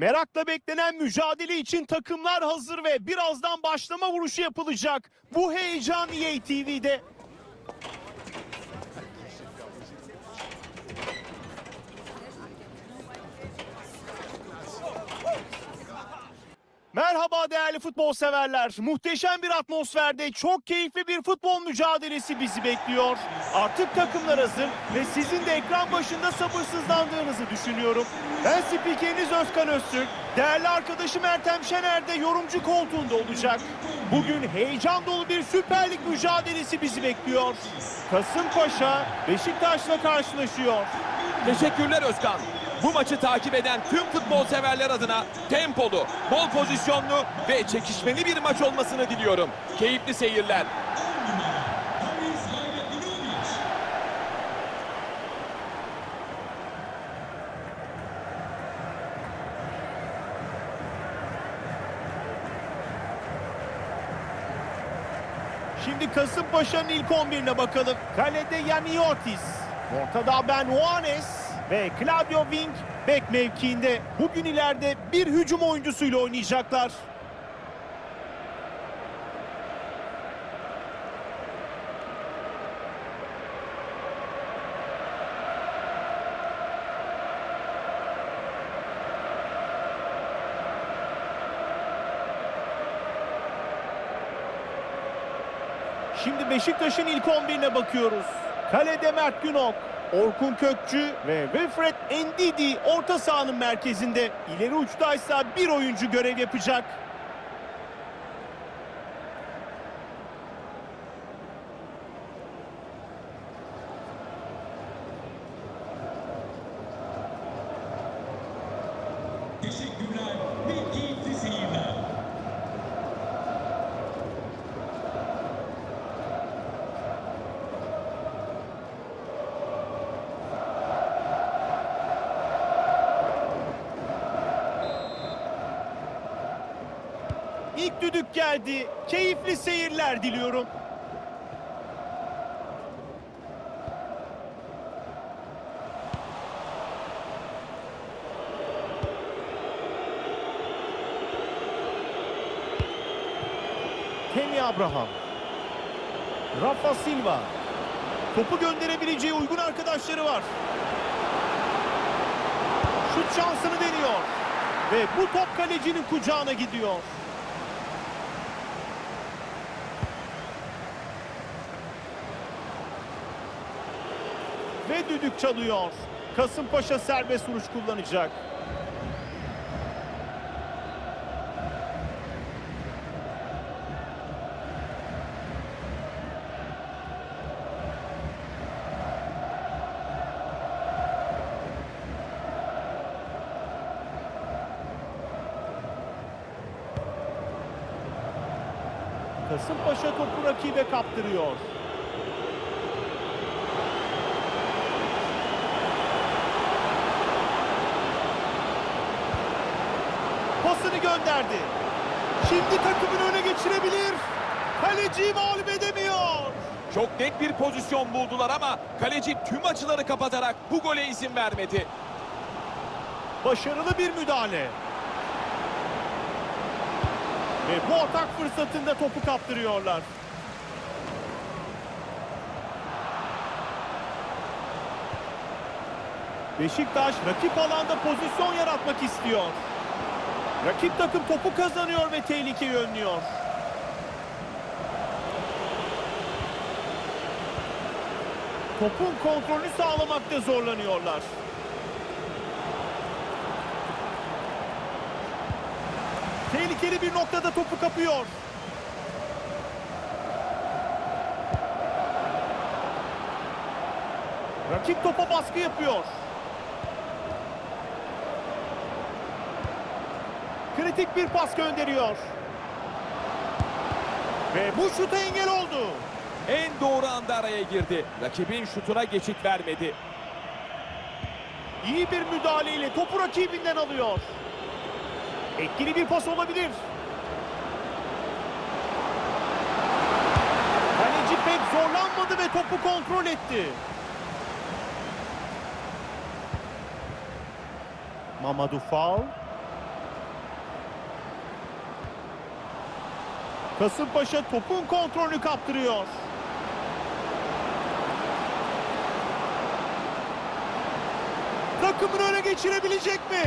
Merakla beklenen mücadele için takımlar hazır ve birazdan başlama vuruşu yapılacak. Bu heyecan EA TV'de. Merhaba değerli futbol severler. Muhteşem bir atmosferde çok keyifli bir futbol mücadelesi bizi bekliyor. Artık takımlar hazır ve sizin de ekran başında sabırsızlandığınızı düşünüyorum. Ben spikeriniz Özkan Öztürk. Değerli arkadaşım Ertem Şener de yorumcu koltuğunda olacak. Bugün heyecan dolu bir Süper Lig mücadelesi bizi bekliyor. Kasımpaşa Beşiktaş'la karşılaşıyor. Teşekkürler Özkan. Bu maçı takip eden tüm futbol severler adına tempolu, bol pozisyonlu ve çekişmeli bir maç olmasını diliyorum. Keyifli seyirler. Şimdi Kasımpaşa'nın ilk 11'ine bakalım. Kalede Yaniotis. Ortada Ben Juanes ve Claudio Wing bek mevkiinde. Bugün ileride bir hücum oyuncusuyla oynayacaklar. Şimdi Beşiktaş'ın ilk 11'ine bakıyoruz. Kalede Mert Günok, Orkun Kökçü ve Wilfred Ndidi orta sahanın merkezinde. İleri uçtaysa bir oyuncu görev yapacak. Düdük geldi. Keyifli seyirler diliyorum. Temi Abraham. Rafa Silva. Topu gönderebileceği uygun arkadaşları var. Şut şansını deniyor. Ve bu top kalecinin kucağına gidiyor. Ve düdük çalıyor. Kasımpaşa serbest vuruş kullanacak. Kasımpaşa topu rakibe kaptırıyor. Gönderdi. Şimdi takımını öne geçirebilir. Kaleciyi mağlup edemiyor. Çok net bir pozisyon buldular ama kaleci tüm açıları kapatarak bu gole izin vermedi. Başarılı bir müdahale. Ve bu atak fırsatında topu kaptırıyorlar. Beşiktaş rakip alanda pozisyon yaratmak istiyor. Rakip takım topu kazanıyor ve tehlikeyi önlüyor. Topun kontrolünü sağlamakta zorlanıyorlar. Tehlikeli bir noktada topu kapıyor. Rakip topa baskı yapıyor. Kritik bir pas gönderiyor. Ve bu şuta engel oldu. En doğru anda araya girdi. Rakibin şutuna geçit vermedi. İyi bir müdahaleyle topu rakibinden alıyor. Etkili bir pas olabilir. Kaleci pek zorlanmadı ve topu kontrol etti. Mamadou Fall. Kasımpaşa topun kontrolünü kaptırıyor. Takımını öne geçirebilecek mi?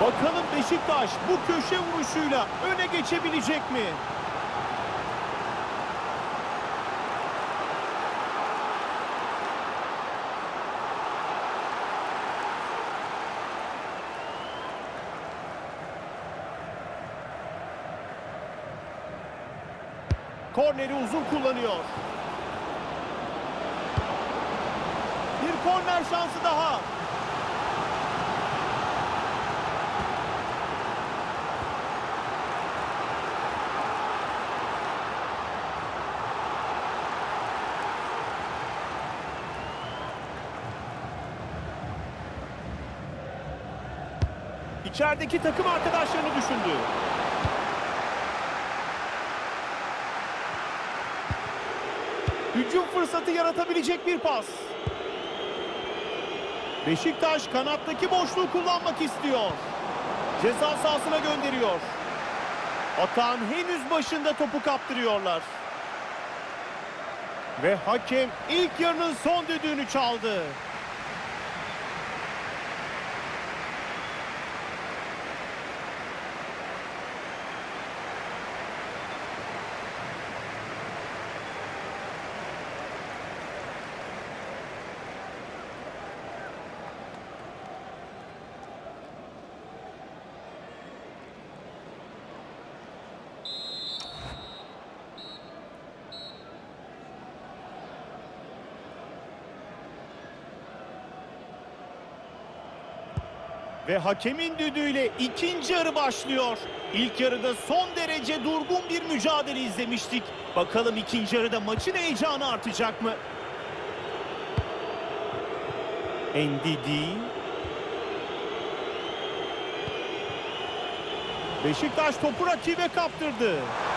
Bakalım Beşiktaş bu köşe vuruşuyla öne geçebilecek mi? Korneri uzun kullanıyor. Bir korner şansı daha. İçerideki takım arkadaşlarını düşündü. Hücum fırsatı yaratabilecek bir pas. Beşiktaş kanattaki boşluğu kullanmak istiyor. Ceza sahasına gönderiyor. Atağın henüz başında topu kaptırıyorlar. Ve hakem ilk yarının son düdüğünü çaldı. Ve hakemin düdüğüyle ikinci yarı başlıyor. İlk yarıda son derece durgun bir mücadele izlemiştik. Bakalım ikinci yarıda maçın heyecanı artacak mı? Ndidi. Beşiktaş topu rakibe kaptırdı.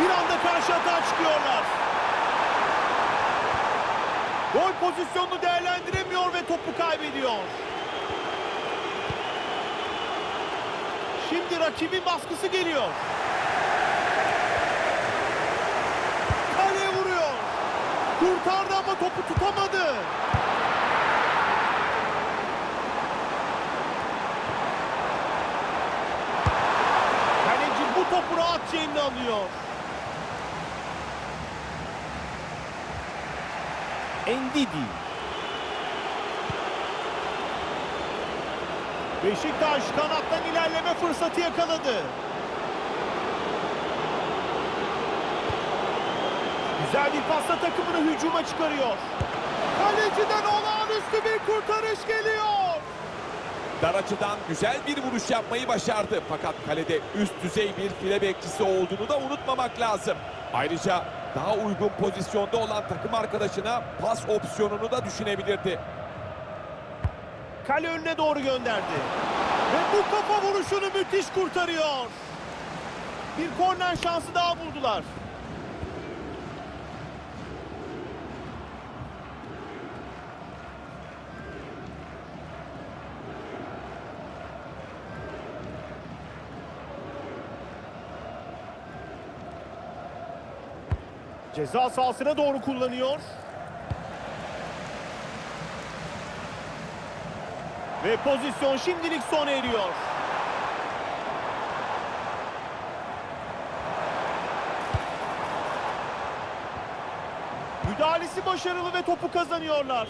Bir anda karşı atağa çıkıyorlar. Gol pozisyonunu değerlendiremiyor ve topu kaybediyor. Şimdi rakibin baskısı geliyor. Kaleye vuruyor. Kurtardı ama topu tutamadı. Kaleci bu topu rahatça eline alıyor. Endidi. Beşiktaş kanattan ilerleme fırsatı yakaladı. Güzel bir pasla takımını hücuma çıkarıyor. Kaleciden olağanüstü bir kurtarış geliyor. Dar açıdan güzel bir vuruş yapmayı başardı. Fakat kalede üst düzey bir file bekçisi olduğunu da unutmamak lazım. Ayrıca daha uygun pozisyonda olan takım arkadaşına pas opsiyonunu da düşünebilirdi. Kale önüne doğru gönderdi. Ve bu kafa vuruşunu müthiş kurtarıyor. Bir korner şansı daha buldular. Ceza sahasına doğru kullanıyor. Ve pozisyon şimdilik sona eriyor. Müdahalesi başarılı ve topu kazanıyorlar.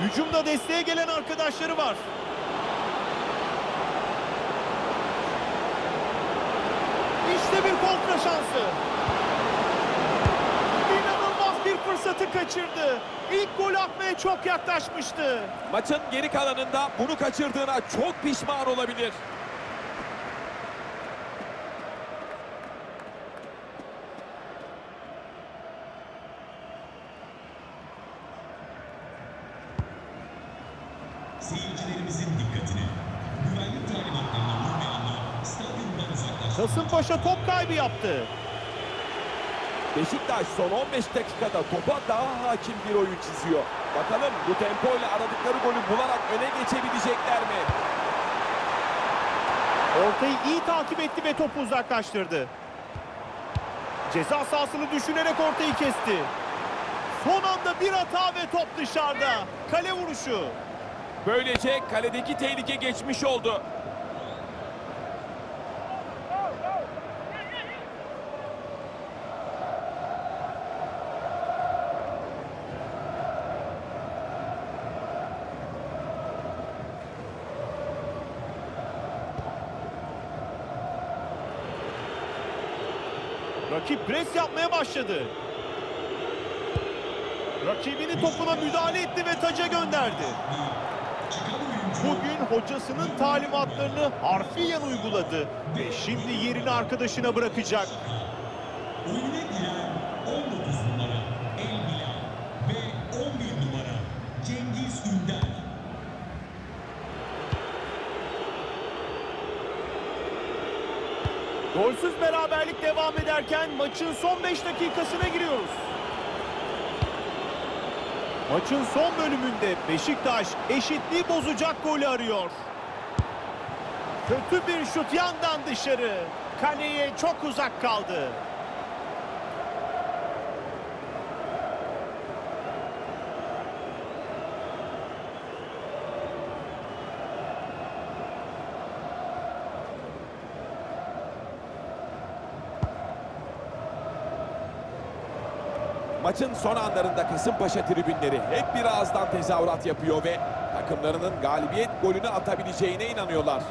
Hücumda desteğe gelen arkadaşları var. İşte bir kontra şansı. İnanılmaz bir fırsatı kaçırdı. İlk gol atmaya çok yaklaşmıştı. Maçın geri kalanında bunu kaçırdığına çok pişman olabilir. Seyircilerimizin dikkatine. Güvenlik talimatlarına uymayanlar stadyumdan uzaklaşsın. Kasımpaşa top kaybı yaptı. Beşiktaş son 15 dakikada topa daha hakim bir oyun çiziyor. Bakalım bu tempoyla aradıkları golü bularak öne geçebilecekler mi? Ortayı iyi takip etti ve topu uzaklaştırdı. Ceza sahasını düşünerek ortayı kesti. Son anda bir hata ve top dışarıda. Kale vuruşu. Böylece kaledeki tehlike geçmiş oldu. Rakip pres yapmaya başladı. Rakibinin topuna müdahale etti ve taca gönderdi. Bugün hocasının talimatlarını harfiyen uyguladı ve şimdi yerini arkadaşına bırakacak. Golsüz beraberlik devam ederken maçın son 5 dakikasına giriyoruz. Maçın son bölümünde Beşiktaş eşitliği bozacak golü arıyor. Kötü bir şut yandan dışarı. Kaleye çok uzak kaldı. Maçın son anlarında Kasımpaşa tribünleri hep bir ağızdan tezahürat yapıyor ve takımlarının galibiyet golünü atabileceğine inanıyorlar.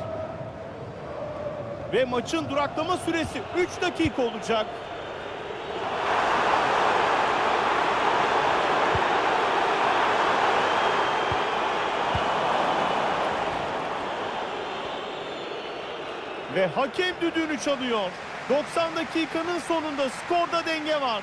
Ve maçın duraklama süresi 3 dakika olacak. Ve hakem düdüğünü çalıyor. 90 dakikanın sonunda skorda denge var.